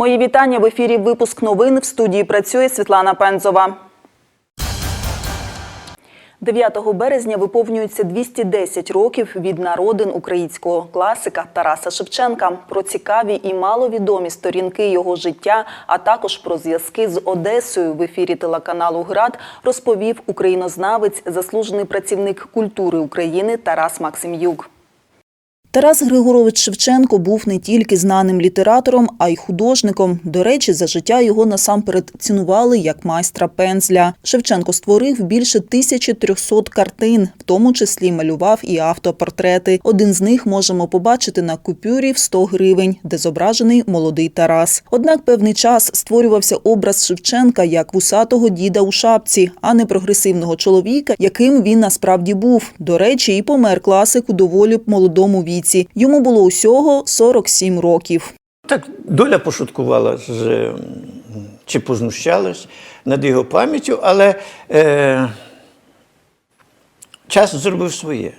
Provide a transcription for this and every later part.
Мої вітання в ефірі. Випуск новин в студії працює Світлана Пензова. 9 березня виповнюється 210 років від народин українського класика Тараса Шевченка. Про цікаві і маловідомі сторінки його життя, а також про зв'язки з Одесою в ефірі телеканалу Град розповів українознавець, заслужений працівник культури України Тарас Максим'юк. Тарас Григорович Шевченко був не тільки знаним літератором, а й художником. До речі, за життя його насамперед цінували як майстра пензля. Шевченко створив більше 1300 картин, в тому числі малював і автопортрети. Один з них можемо побачити на купюрі в 100 гривень, де зображений молодий Тарас. Однак певний час створювався образ Шевченка як вусатого діда у шапці, а не прогресивного чоловіка, яким він насправді був. До речі, і помер класик у доволі молодому віці. Йому було усього 47 років. Так доля пошуткувала з чи познущалась над його пам'яттю, але е, час зробив своє.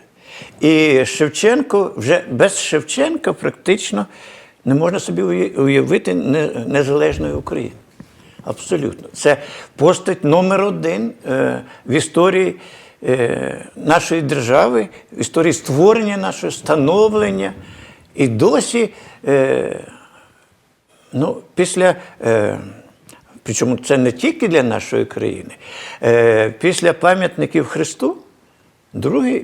І Шевченко вже без Шевченка практично не можна собі уявити не- незалежної України. Абсолютно. Це постать номер один е, в історії е, нашої держави, історії створення нашого становлення. І досі е, Ну, після, е, причому це не тільки для нашої країни, е, після пам'ятників Христу, друге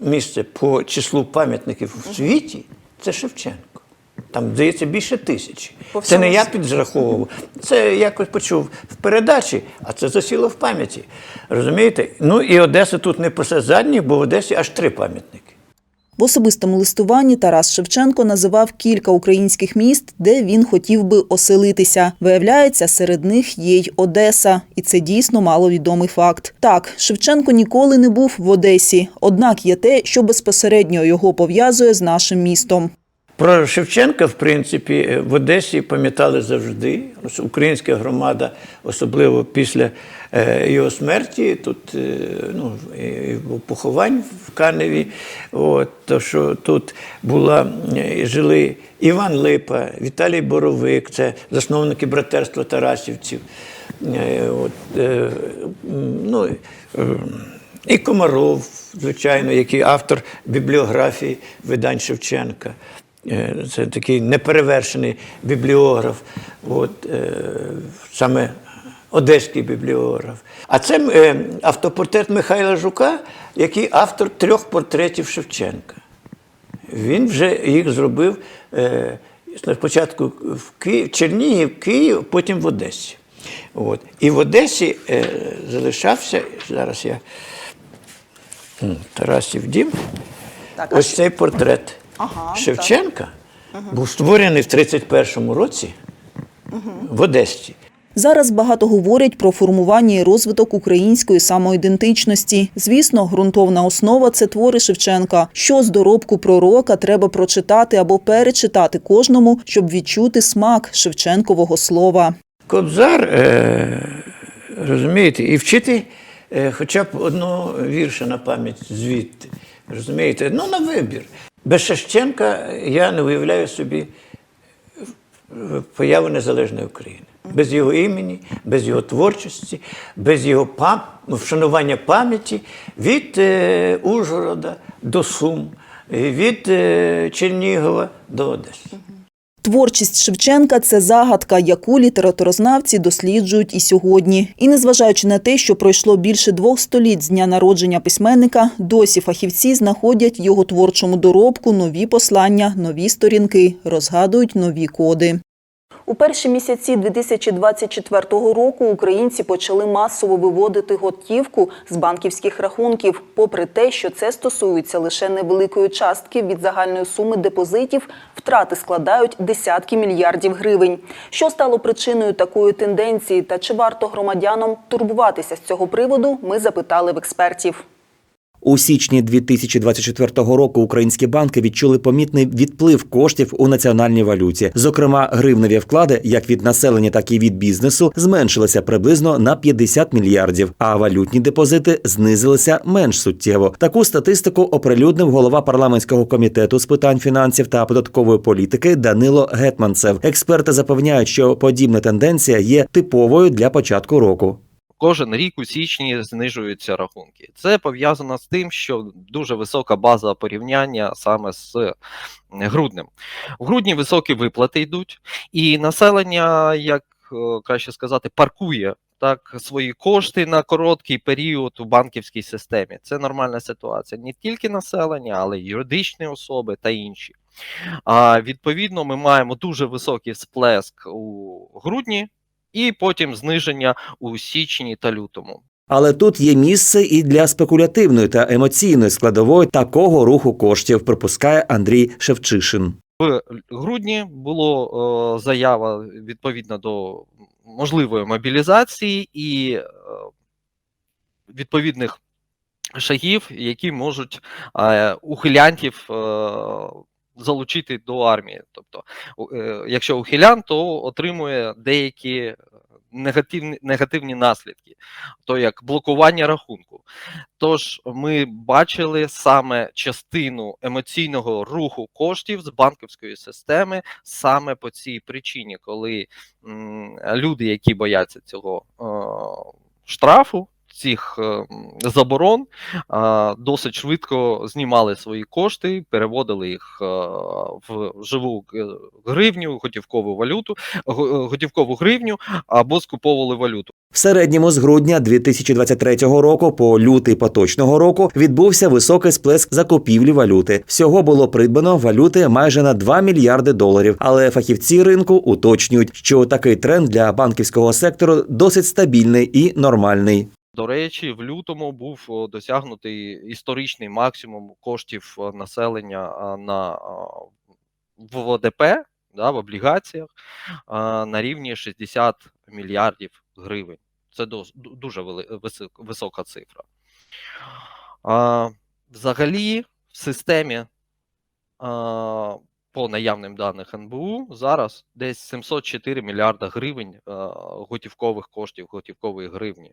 місце по числу пам'ятників в світі це Шевченко. Там, здається, більше тисячі. Це не я підраховував. Це якось почув в передачі, а це засіло в пам'яті. Розумієте? Ну і Одеса тут не посе задніх, бо в Одесі аж три пам'ятники. В особистому листуванні Тарас Шевченко називав кілька українських міст, де він хотів би оселитися. Виявляється, серед них є й Одеса, і це дійсно маловідомий факт. Так, Шевченко ніколи не був в Одесі, однак є те, що безпосередньо його пов'язує з нашим містом. Про Шевченка, в принципі, в Одесі пам'ятали завжди. Ось Українська громада, особливо після е, його смерті, тут е, ну, і поховань в Каневі. От, то, що тут була, е, жили Іван Липа, Віталій Боровик, це засновники братерства Тарасівців. Е, От, е, ну, е, і Комаров, звичайно, який автор бібліографії видань Шевченка. Е, Це такий неперевершений бібліограф, от, е, саме одеський бібліограф. А це е, автопортрет Михайла Жука, який автор трьох портретів Шевченка. Він вже їх зробив спочатку в Київ, Чернігів, Київ, потім в Одесі. От. І в Одесі е, залишався, зараз я Тарасів дім. Так, Ось цей портрет Ага, Шевченка був створений в 31-му році в Одесі. Зараз багато говорять про формування і розвиток української самоідентичності. Звісно, ґрунтовна основа це твори Шевченка. Що з доробку пророка треба прочитати або перечитати кожному, щоб відчути смак Шевченкового слова. Кобзар, е, розумієте, і вчити е, хоча б одного вірша на пам'ять звідти. Розумієте? Ну, на вибір. Без Шевченка я не уявляю собі появу незалежної України. Без його імені, без його творчості, без його пам... ну, вшанування пам'яті від е, Ужгорода до Сум, від е, Чернігова до Одеси. Творчість Шевченка це загадка, яку літературознавці досліджують і сьогодні. І незважаючи на те, що пройшло більше двох століть з дня народження письменника, досі фахівці знаходять його творчому доробку нові послання, нові сторінки, розгадують нові коди. У перші місяці 2024 року українці почали масово виводити готівку з банківських рахунків, попри те, що це стосується лише невеликої частки від загальної суми депозитів, втрати складають десятки мільярдів гривень. Що стало причиною такої тенденції та чи варто громадянам турбуватися з цього приводу, ми запитали в експертів. У січні 2024 року українські банки відчули помітний відплив коштів у національній валюті. Зокрема, гривневі вклади, як від населення, так і від бізнесу, зменшилися приблизно на 50 мільярдів, а валютні депозити знизилися менш суттєво. Таку статистику оприлюднив голова парламентського комітету з питань фінансів та податкової політики Данило Гетманцев. Експерти запевняють, що подібна тенденція є типовою для початку року. Кожен рік у січні знижуються рахунки. Це пов'язано з тим, що дуже висока база порівняння саме з груднем. В грудні високі виплати йдуть, і населення, як е, краще сказати, паркує так свої кошти на короткий період у банківській системі. Це нормальна ситуація. Не тільки населення, але й юридичні особи та інші. А відповідно, ми маємо дуже високий сплеск у грудні. І потім зниження у січні та лютому. Але тут є місце і для спекулятивної та емоційної складової такого руху коштів, припускає Андрій Шевчишин. В грудні було е, заява відповідно до можливої мобілізації і е, відповідних шагів, які можуть е, ухилянтів е, залучити до армії. Тобто, е, якщо ухилян, то отримує деякі негативні, негативні наслідки, то як блокування рахунку. Тож ми бачили саме частину емоційного руху коштів з банківської системи саме по цій причині, коли м, люди, які бояться цього е, штрафу, цих е, заборон, досить швидко знімали свої кошти, переводили їх е, в живу е, гривню, готівкову валюту, го- готівкову гривню або скуповували валюту. В середньому з грудня 2023 року по лютий поточного року відбувся високий сплеск закупівлі валюти. Всього було придбано валюти майже на 2 мільярди доларів. Але фахівці ринку уточнюють, що такий тренд для банківського сектору досить стабільний і нормальний. До речі, в лютому був досягнутий історичний максимум коштів населення на а, в ВДП, да, в облігаціях на рівні 60 мільярдів гривень. Це дуже висока цифра. Взагалі, в системі по наявним даних НБУ зараз десь 704 мільярда гривень а, готівкових коштів, готівкової гривні.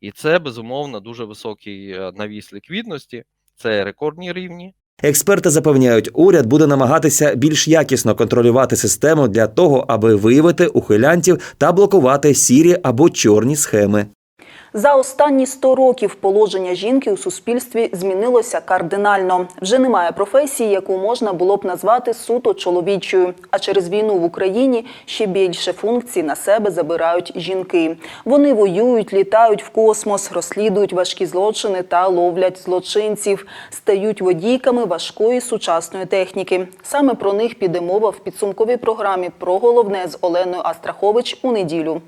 І це безумовно дуже високий е, навіс ліквідності, це рекордні рівні. Експерти запевняють, уряд буде намагатися більш якісно контролювати систему для того, аби виявити ухилянтів та блокувати сірі або чорні схеми. За останні 100 років положення жінки у суспільстві змінилося кардинально. Вже немає професії, яку можна було б назвати суто чоловічою. А через війну в Україні ще більше функцій на себе забирають жінки. Вони воюють, літають в космос, розслідують важкі злочини та ловлять злочинців, стають водійками важкої сучасної техніки. Саме про них піде мова в підсумковій програмі про головне з Оленою Астрахович у неділю.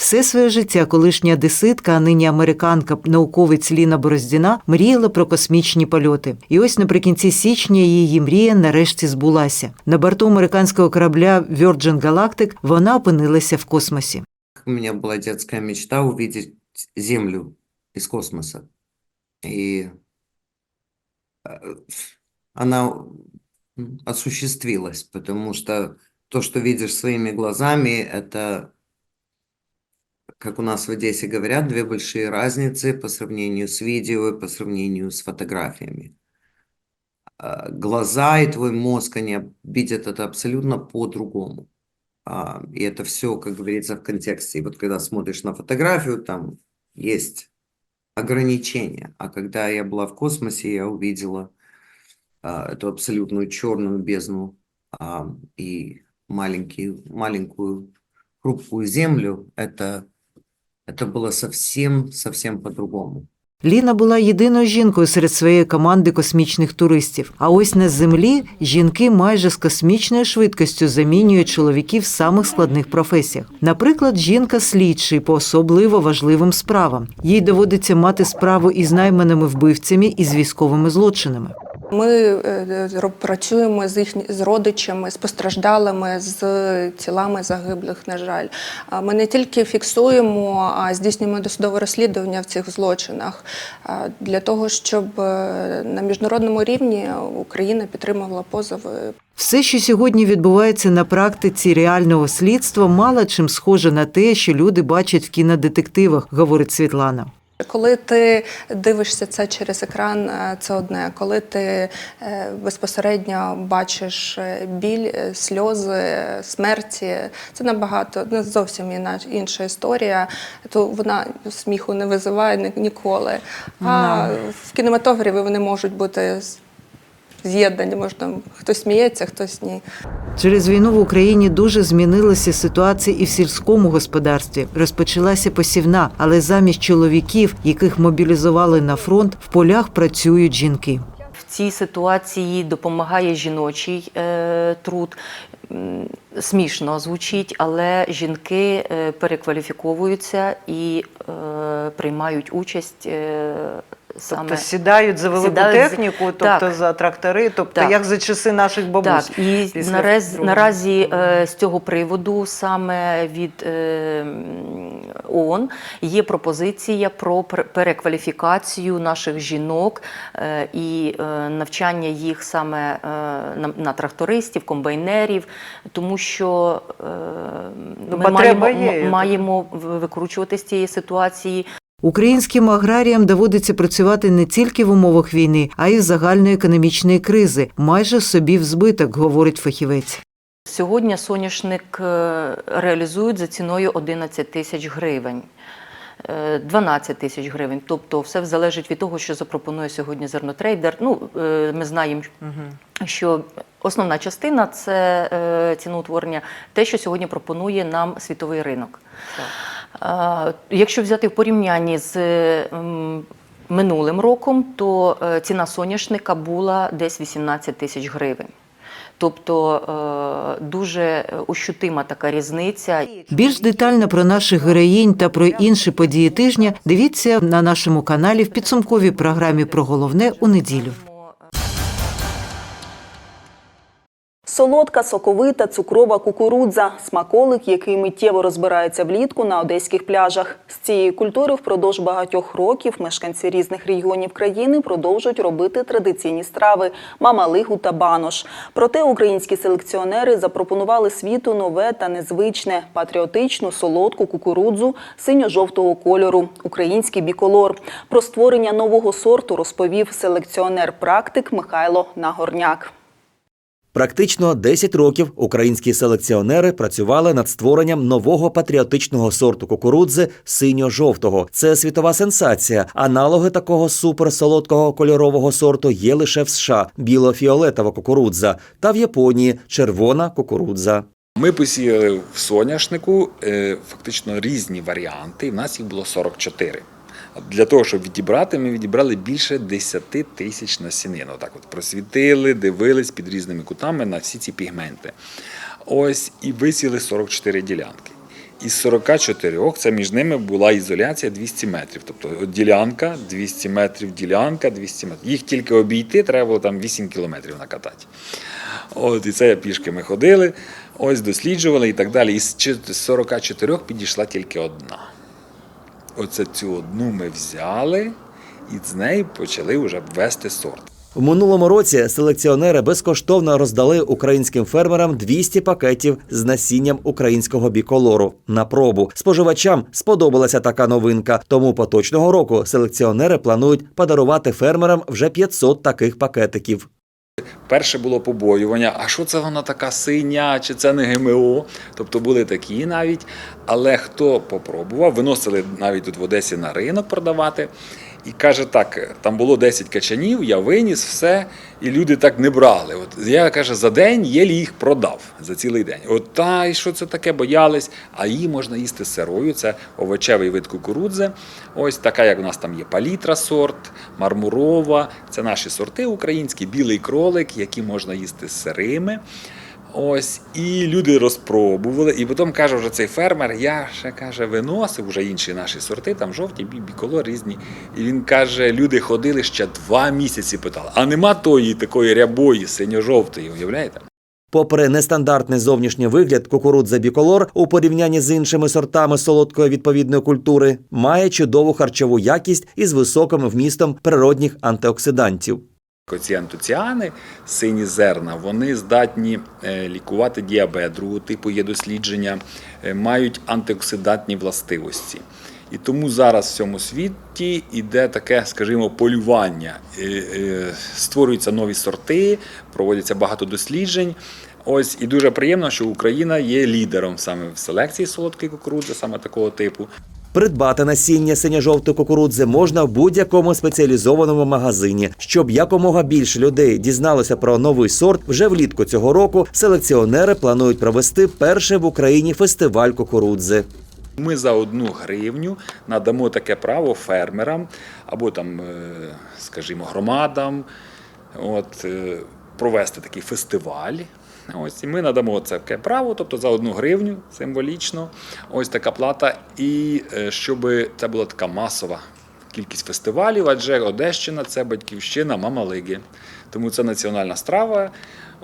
Все своє життя колишня одеситка, а нині американка, науковець Ліна Бороздіна мріяла про космічні польоти. І ось наприкінці січня її мрія нарешті збулася. На борту американського корабля Virgin Galactic вона опинилася в космосі. У меня была детская мечта увидеть Землю из космоса. И э, она м, осуществилась, потому что то, что видишь своими глазами, это, как у нас в Одессе говорят, две большие разницы по сравнению с видео и по сравнению с фотографиями. А, Глаза и твой мозг, они видят это абсолютно по-другому. А, и это все, как говорится, в контексте. И вот когда смотришь на фотографию, там есть ограничения. А когда я была в космосе, я увидела а, эту абсолютную черную бездну и маленький, маленькую хрупкую землю. Это, это было совсем, совсем по-другому. Ліна була єдиною жінкою серед своєї команди космічних туристів. А ось на землі жінки майже з космічною швидкістю замінюють чоловіків в самих складних професіях. Наприклад, жінка слідчий по особливо важливим справам. Їй доводиться мати справу із найманими вбивцями і з військовими злочинами. Ми е, працюємо з їхні з родичами, з постраждалими, з тілами загиблих. На жаль, ми не тільки фіксуємо, а здійснюємо досудове розслідування в цих злочинах для того, щоб е, на міжнародному рівні Україна підтримувала позови Все, що сьогодні відбувається на практиці реального слідства, мало чим схоже на те, що люди бачать в кінодетективах, говорить Світлана. Коли ти дивишся це через екран, е, це одне. Коли ти е, безпосередньо бачиш е, біль, сльози, смерті, це набагато не зовсім іна- інша історія. То вона сміху не визиває ні- ніколи. А в кінематографі вони можуть бути з- з'єднані. Можна хтось сміється, хтось ні. Через війну в Україні дуже змінилася ситуація і в сільському господарстві. Розпочалася посівна, але замість чоловіків, яких мобілізували на фронт, в полях працюють жінки. В цій ситуації допомагає жіночий е, труд. Смішно звучить, але жінки е, перекваліфіковуються і е, приймають участь е, саме Тобто сідають за велику Сідають техніку, тобто Так. за трактори, тобто Так. як за часи наших бабусь. Так, і нараз, наразі е, з цього приводу саме від е, ООН є пропозиція про пер- перекваліфікацію наших жінок е, і е, навчання їх саме е, на, на трактористів, комбайнерів, тому що е, Ну, ми маємо, є, маємо викручувати з цієї ситуації. Українським аграріям доводиться працювати не тільки в умовах війни, а й в загальної економічної кризи. Майже собі в збиток, говорить фахівець. Сьогодні соняшник е, реалізують за ціною 11 тисяч гривень. е, 12 тисяч гривень. Тобто все залежить від того, що запропонує сьогодні зернотрейдер. Ну, е, ми знаємо, що основна частина це е, ціноутворення, те, що сьогодні пропонує нам світовий ринок. Е, Якщо взяти в порівнянні з минулим роком, то е, ціна соняшника була десь 18 тисяч гривень. Тобто е, дуже ощутима така різниця. Більш детально про наших героїнь та про інші події тижня дивіться на нашому каналі в підсумковій програмі про головне у неділю. Солодка, соковита, цукрова кукурудза – смаколик, який миттєво розбирається влітку на одеських пляжах. З цієї культури впродовж багатьох років мешканці різних регіонів країни продовжують робити традиційні страви – мамалигу та банош. Проте українські селекціонери запропонували світу нове та незвичне – патріотичну солодку кукурудзу синьо-жовтого кольору – український біколор. Про створення нового сорту розповів селекціонер-практик Михайло Нагорняк. Практично 10 років українські селекціонери працювали над створенням нового патріотичного сорту кукурудзи синьо-жовтого. Це світова сенсація. Аналоги такого суперсолодкого кольорового сорту є лише в США біло-фіолетова кукурудза та в Японії червона кукурудза. Ми посіяли в соняшнику е, фактично різні варіанти. і В нас їх було 44. Для того, щоб відібрати, ми відібрали більше 10 тисяч насінин. Отак от просвітили, дивились під різними кутами на всі ці пігменти. Ось і висіли 44 ділянки. Із 44 це між ними була ізоляція 200 метрів. Тобто ділянка, 200 метрів, ділянка, 200 метрів. Їх тільки обійти треба було там 8 кілометрів накатати. От, і це пішки ми ходили, ось досліджували і так далі. Із чи- 44 підійшла тільки одна. Оце цю одну ми взяли і з неї почали вже ввести сорт. В минулому році селекціонери безкоштовно роздали українським фермерам 200 пакетів з насінням українського біколору на пробу. Споживачам сподобалася така новинка. Тому поточного року селекціонери планують подарувати фермерам вже 500 таких пакетиків. Перше було побоювання, а що це вона така синя, чи це не ГМО? Тобто були такі навіть. Але хто попробував, виносили навіть тут в Одесі на ринок продавати. І каже так: там було 10 качанів, я виніс все, і люди так не брали. От я каже, за день єлі їх продав за цілий день. От та і що це таке, боялись, а її можна їсти сирою. Це овочевий вид кукурудзи. Ось така, як у нас там є палітра сорт, мармурова. Це наші сорти українські, білий кролик, які можна їсти сирими. Ось, і люди розпробували, і потім каже вже цей фермер, я ще каже, виносив вже інші наші сорти, там жовті, бі- біколор різні. І він каже, люди ходили ще два місяці, питали, а нема тої такої рябої, синьо-жовтої, уявляєте? Попри нестандартний зовнішній вигляд, кукурудза біколор у порівнянні з іншими сортами солодкої відповідної культури має чудову харчову якість із високим вмістом природних антиоксидантів. Ці антоціани, сині зерна, вони здатні е, лікувати діабет другого типу, є дослідження, е, мають антиоксидантні властивості. І тому зараз в всьому світі йде таке, скажімо, полювання. Е, Створюються нові сорти, проводяться багато досліджень. Ось і дуже приємно, що Україна є лідером саме в селекції солодкої кукурудзи, саме такого типу. Придбати насіння синьо-жовтої кукурудзи можна в будь-якому спеціалізованому магазині. Щоб якомога більше людей дізналося про новий сорт, вже влітку цього року селекціонери планують провести перший в Україні фестиваль кукурудзи. Ми за одну гривню надамо таке право фермерам або там, е, скажімо, громадам от, е, провести такий фестиваль. Ось, і ми надамо це право, тобто за одну гривню символічно. Ось така плата. І е, щоб це була така масова кількість фестивалів, адже Одещина це батьківщина Мамалиги. Тому це національна страва.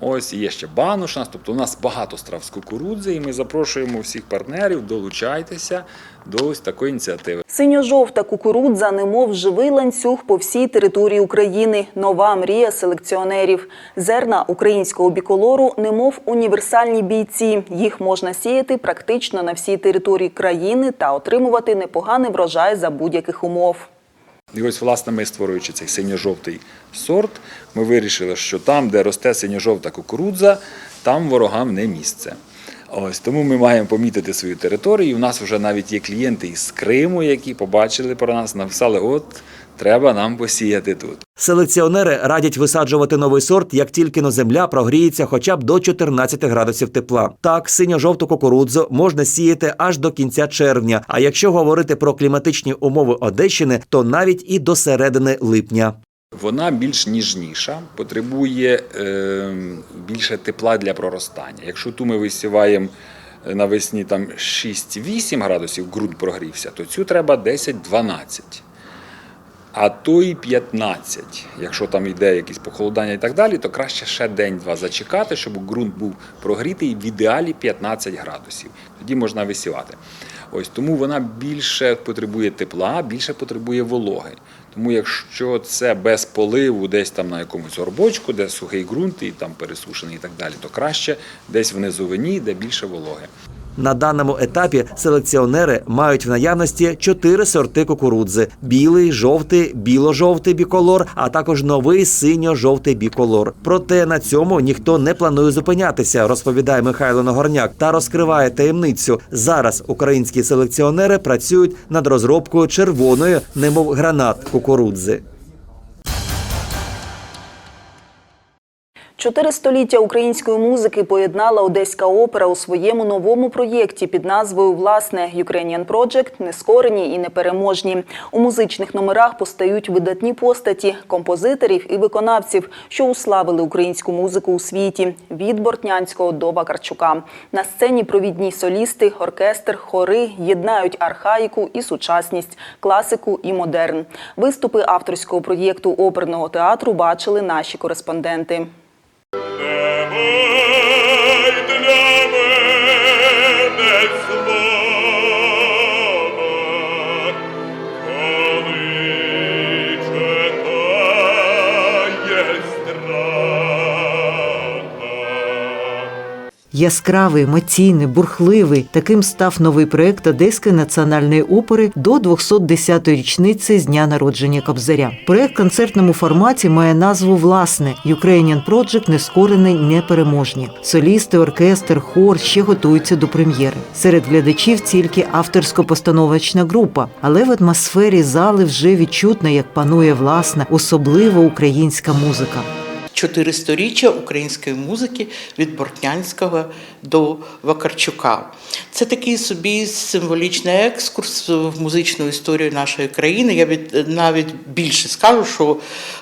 Ось є ще бануш нас. Тобто у нас багато страв з кукурудзи, і ми запрошуємо всіх партнерів, долучайтеся до ось такої ініціативи. Синьо-жовта кукурудза, немов живий ланцюг по всій території України. Нова мрія селекціонерів. Зерна українського біколору, немов універсальні бійці. Їх можна сіяти практично на всій території країни та отримувати непоганий врожай за будь-яких умов. І ось, власне, ми створюючи цей синьо-жовтий сорт, ми вирішили, що там, де росте синьо-жовта кукурудза, там ворогам не місце. Ось тому ми маємо помітити свою територію. У нас вже навіть є клієнти із Криму, які побачили про нас, написали: от треба нам посіяти тут. Селекціонери радять висаджувати новий сорт, як тільки но земля прогріється хоча б до 14 градусів тепла. Так, синьо-жовту кукурудзу можна сіяти аж до кінця червня. А якщо говорити про кліматичні умови Одещини, то навіть і до середини липня. Вона більш ніжніша, потребує е, більше тепла для проростання. Якщо ту ми висіваємо навесні там 6-8 градусів, ґрунт прогрівся, то цю треба 10-12. А то і 15. Якщо там йде якісь похолодання і так далі, то краще ще день-два зачекати, щоб ґрунт був прогрітий в ідеалі 15 градусів. Тоді можна висівати. Ось тому вона більше потребує тепла, більше потребує вологи. Тому якщо це без поливу, десь там на якомусь горбочку, де сухий ґрунт і там пересушений і так далі, то краще десь в низовині, де більше вологи. На даному етапі селекціонери мають в наявності чотири сорти кукурудзи: білий, жовтий, біло-жовтий біколор, а також новий синьо-жовтий біколор. Проте на цьому ніхто не планує зупинятися, розповідає Михайло Нагорняк та розкриває таємницю. Зараз українські селекціонери працюють над розробкою червоної, немов гранат кукурудзи. Чотири століття української музики поєднала Одеська опера у своєму новому проєкті під назвою Власне Ukrainian Project Нескорені і непереможні. У музичних номерах постають видатні постаті композиторів і виконавців, що уславили українську музику у світі від Бортнянського до Вакарчука. На сцені провідні солісти, оркестр, хори єднають архаїку і сучасність, класику і модерн. Виступи авторського проєкту оперного театру бачили наші кореспонденти. Немає Яскравий, емоційний, бурхливий. Таким став новий проект Одеської національної опери до 210-ї річниці з дня народження Кобзаря. Проект в концертному форматі має назву власне Ukrainian Project Нескорений непереможні. Солісти, оркестр, хор ще готуються до прем'єри. Серед глядачів тільки авторсько-постановочна група, але в атмосфері зали вже відчутно, як панує власна, особлива українська музика. Чотири сторіччя української музики від Бортнянського до Вакарчука. Це такий собі символічний екскурс в музичну історію нашої країни. Я від, навіть більше скажу, що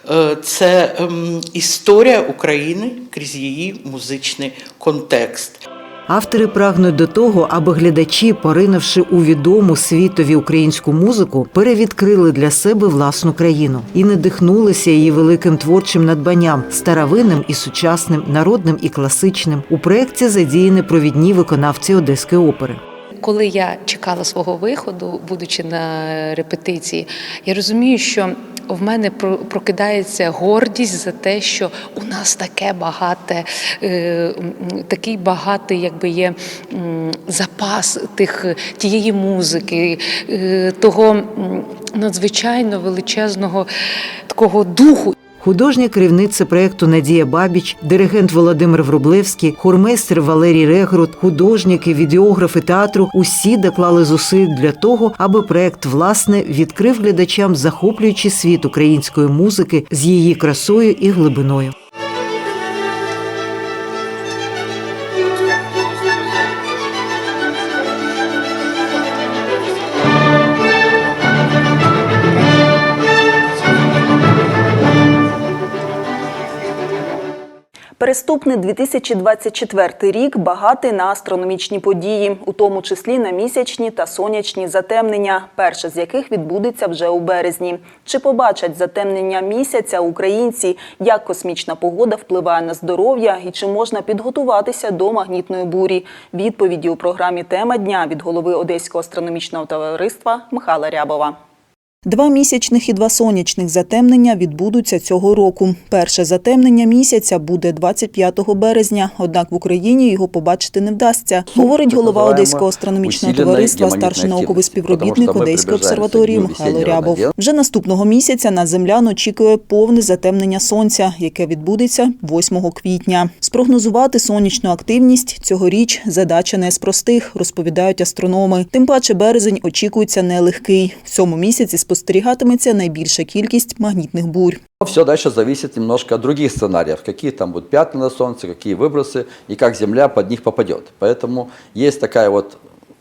е, це ем, історія України крізь її музичний контекст. Автори прагнуть до того, аби глядачі, поринувши у відому світові українську музику, перевідкрили для себе власну країну і надихнулися її великим творчим надбанням старовинним і сучасним, народним і класичним. У проєкті задіяні провідні виконавці Одеської опери. Коли я чекала свого виходу, будучи на репетиції, я розумію, що в мене прокидається гордість за те, що у нас таке багате, е, такий багатий, якби є запас тих тієї музики, е, того надзвичайно величезного такого духу. Художня керівниця проєкту Надія Бабіч, диригент Володимир Врублевський, хормейстер Валерій Регрут, художники, відеографи театру усі доклали зусиль для того, аби проєкт власне відкрив глядачам захоплюючий світ української музики з її красою і глибиною. Переступний 2024 рік багатий на астрономічні події, у тому числі на місячні та сонячні затемнення, перше з яких відбудеться вже у березні. Чи побачать затемнення місяця українці, як космічна погода впливає на здоров'я і чи можна підготуватися до магнітної бурі? Відповіді у програмі Тема дня від голови Одеського астрономічного товариства Михайла Рябова. Два місячних і два сонячних затемнення відбудуться цього року. Перше затемнення місяця буде 25 березня, однак в Україні його побачити не вдасться, говорить голова Одеського астрономічного товариства, старший науковий співробітник Одеської обсерваторії Михайло Рябов. Вже наступного місяця на землян очікує повне затемнення сонця, яке відбудеться 8 квітня. Спрогнозувати сонячну активність цьогоріч задача не з простих, розповідають астрономи. Тим паче березень очікується нелегкий. В цьому місяці спостерігатиметься найбільша кількість магнітних бурь. Все дальше зависит немножко от других сценариев, какие там будут пятна на Солнце, какие выбросы и как Земля под них попадет. Поэтому есть такая вот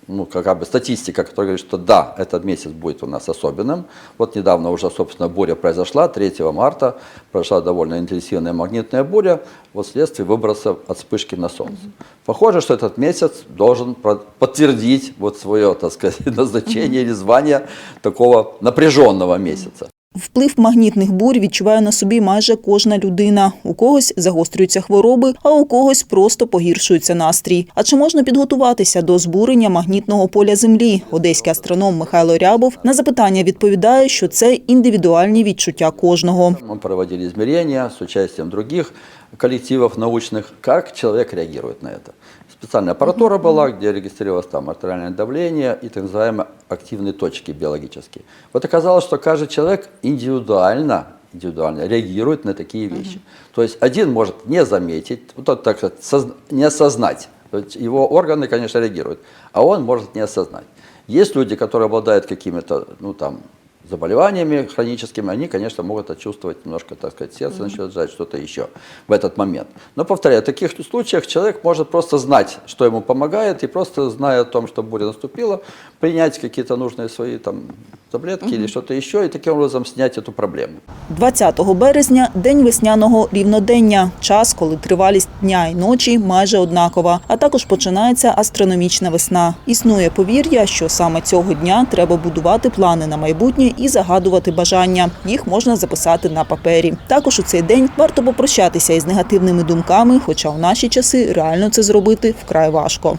ну, как бы статистика, которая говорит, что да, этот месяц будет у нас особенным. Вот недавно уже, собственно, буря произошла, 3 марта прошла довольно интенсивная магнитная буря, вот вследствие выбросов от вспышки на Солнце. Похоже, что этот месяц должен подтвердить вот свое, так сказать, назначение или звание такого напряженного месяца. Вплив магнітних бурь відчуває на собі майже кожна людина. У когось загострюються хвороби, а у когось просто погіршується настрій. А чи можна підготуватися до збурення магнітного поля Землі? Одеський астроном Михайло Рябов на запитання відповідає, що це індивідуальні відчуття кожного. Мы проводили измерения с участием других коллективов научных, как человек реагирует на это. Специальная аппаратура была, где регистрировалось там артериальное давление и так называемые активные точки биологические. Вот оказалось, что каждый человек индивидуально, индивидуально реагирует на такие вещи. То есть один может не заметить, вот так, сказать, созна- не осознать. Его органы, конечно, реагируют, а он может не осознать. Есть люди, которые обладают какими-то, ну там, заболеваниями хроническими, они, конечно, могут отчувствовать немножко, так сказать, сердце начнет сжать, что-то еще в этот момент. Но, повторяю, в таких случаях человек может просто знать, что ему помогает, и просто зная о том, что буря наступила, принять какие-то нужные свои там таблетки или что-то еще, и таким образом снять эту проблему. 20 березня – день весняного рівнодення, час, коли тривалість дня і ночі майже однакова, а також починається астрономічна весна. Існує повір'я, що саме цього дня треба будувати плани на майбутнє і загадувати бажання. Їх можна записати на папері. Також у цей день варто попрощатися із негативними думками, хоча в наші часи реально це зробити вкрай важко.